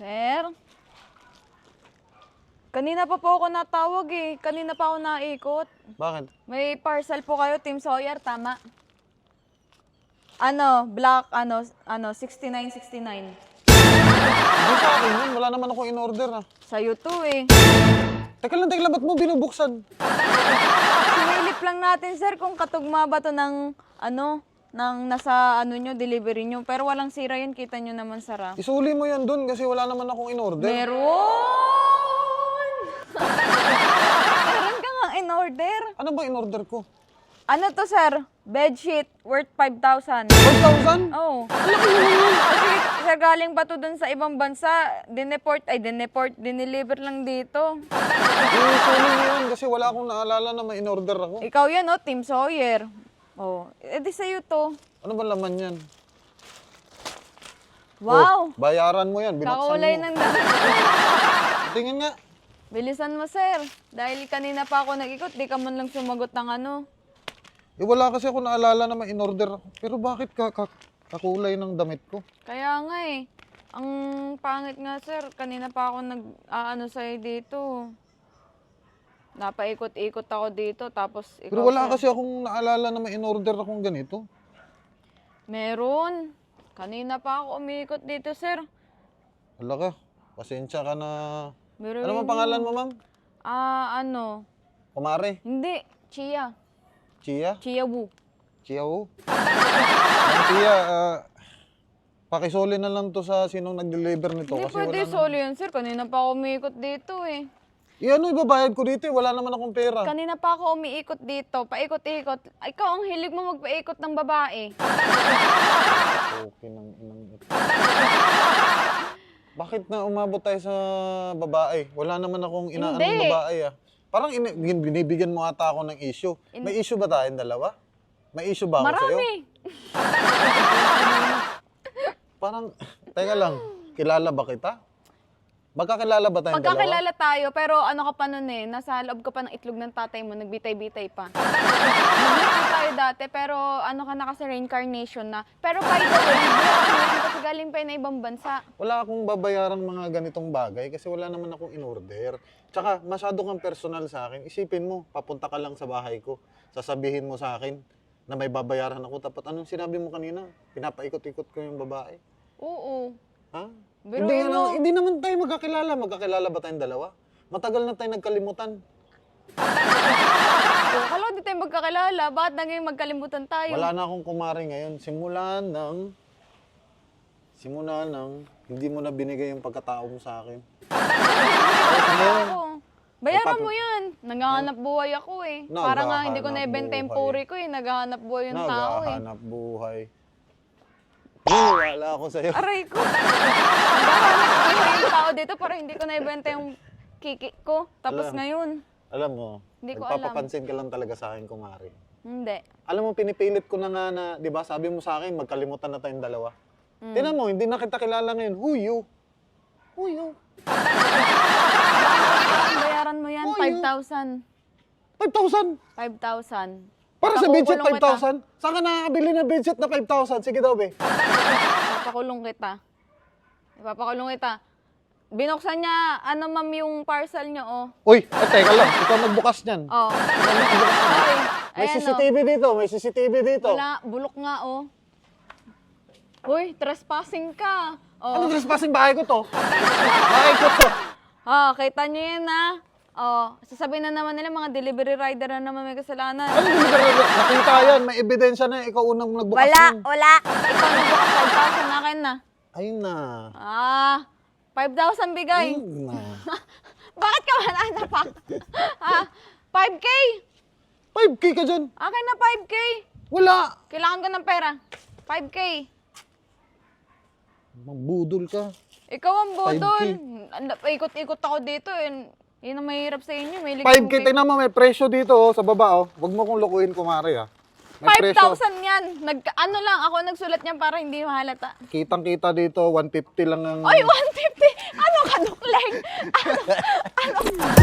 Sir? Kanina pa po ako natawag eh. Kanina pa ako naikot. Bakit? May parcel po kayo, Team Sawyer, tama? Ano, black, ano, ano, 6969. Hindi sa akin yun. Wala naman ako in-order ah. Sa'yo to eh. Teka lang, teka lang. Ba't mo binubuksan? Sinilip lang natin, sir, kung katugma ba to ng, ano, ng nasa, ano nyo, delivery nyo. Pero walang sira yun, kita nyo naman sara. Isuli mo yan dun kasi wala naman akong in-order. Meron! Meron ka nga in order. Ano ba in-order ko? Ano to, sir? Bedsheet worth 5,000. 1,000? Oh. Kasi sir, galing pa to dun sa ibang bansa. Dineport, ay dineport, dineliver lang dito. Isuli mo yan kasi wala akong naalala na may in-order ako. Ikaw yan, oh, Team Sawyer. Oh, edi sa'yo to. Ano ba laman yan? Wow! Oh, bayaran mo yan. Binuksan Kakulay mo. ng damit. Tingin nga. Bilisan mo, sir. Dahil kanina pa ako nag-ikot, di ka man lang sumagot ng ano. Eh wala kasi ako naalala na may in-order ako. Pero bakit ka, ka kakulay ng damit ko? Kaya nga eh. Ang pangit nga, sir. Kanina pa ako nag, ano sa'yo dito. Napaikot-ikot ako dito, tapos ikaw, Pero wala sir. kasi akong naalala na may in-order akong ganito. Meron. Kanina pa ako umiikot dito, sir. Wala ka. Pasensya ka na. Meron. Ano bang pangalan mo, ma'am? Ah, ano? Kumare? Hindi. Chia. Chia? Chia Wu. Chia Wu? Chia, ah, pakisoli na lang to sa sinong nag-deliver nito. Hindi kasi pwede wala solo yun, sir. Kanina pa ako umiikot dito eh. Eh ano, ibabayad ko dito eh. Wala naman akong pera. Kanina pa ako umiikot dito. Paikot-ikot. Ikaw ang hilig mo magpaikot ng babae. Okay ng inang ito. Bakit na umabot tayo sa babae? Wala naman akong inaanong Hindi. babae ah. Parang ini- bin- binibigyan mo ata ako ng issue. May issue ba tayong dalawa? May issue ba ako sa'yo? Marami. Parang, teka lang, kilala ba kita? Magkakilala ba tayong dalawa? Pagkakilala tayo, pero ano ka pa nun eh, nasa loob ka pa ng itlog ng tatay mo, nagbitay-bitay pa. Nag-meet tayo dati, pero ano ka na kasi reincarnation na. Pero by the way, kasi galing pa yun na ibang bansa. Wala akong babayarang mga ganitong bagay kasi wala naman akong in-order. Tsaka masyado kang personal sa akin. Isipin mo, papunta ka lang sa bahay ko. Sasabihin mo sa akin na may babayaran ako. Tapat anong sinabi mo kanina? Pinapaikot-ikot ko yung babae. Oo. Ha? Biruin hindi, na, hindi naman tayo magkakilala. Magkakilala ba tayong dalawa? Matagal na tayo nagkalimutan. So, kala ko di tayo magkakilala, bakit na ngayon magkalimutan tayo? Wala na akong kumari ngayon. Simula ng... Simula ng... Hindi mo na binigay yung pagkatao mo sa akin. Ako. Bayaran mo yan. Naghahanap buhay ako eh. Para nga hindi ko Naghahanap buhay. puri ko eh. Naghahanap buhay yung tao eh. Naghahanap buhay. Wala ako sa'yo. Aray ko. Naghahanap buhay yung tao dito para hindi ko naibenta yung kiki ko. Tapos Alam. ngayon, Alam mo, Hindi ko alam. nagpapapansin ka lang talaga sa akin, kumari. hindi. Alam mo, pinipilit ko na nga na, di ba, sabi mo sa akin, magkalimutan na tayong dalawa. Hmm. Tinan mo, hindi na kita kilala ngayon. Who you? Who you? Bayaran mo yan, Oh, yun. 5,000. 5,000! 5,000. Para sa Papakulong kita. 5,000? Saan ka nakakabili ng bedsheet na 5,000? Sige daw, be. Ipapakulong kita. Ipapakulong kita. Binuksan niya, ano ma'am yung parcel niyo, oh. Uy, eh, teka lang. Ikaw nagbukas niyan. Oh. Ay, May ayan, oh. CCTV dito, may CCTV dito. Wala, bulok nga, oh. Uy, trespassing ka. Ano Oh. trespassing bahay ko to? bahay ko to. Oh, kita niyo yan, ha? Oh, sasabihin na naman nila mga delivery rider na naman may kasalanan. Ano delivery? Nakita yan, may ebidensya na ikaw unang nagbukas Wala, nun. wala. Ikaw nagbukas 5,000 na akin na. Ayun na. Ah, 5,000 bigay. Bakit ka manana pa? ha? 5K? 5K ka dyan. Akin na 5K. Wala. Kailangan ko ng pera. 5K. Mambudol ka. Ikaw ang budol. 5K. Ang- Ikot-ikot ako dito. Yun, yun ang mahirap sa inyo. May 5K, tingnan mo, may presyo dito oh, sa baba oh. Huwag mo kong lukuhin, kumari ah. May presyo. 5,000 yan. Nag, ano lang, ako nagsulat niyan para hindi mahalata. Kitang-kita dito, 150 lang ang... Ay, 150! Ano ka, Dukleng? Ano? ano?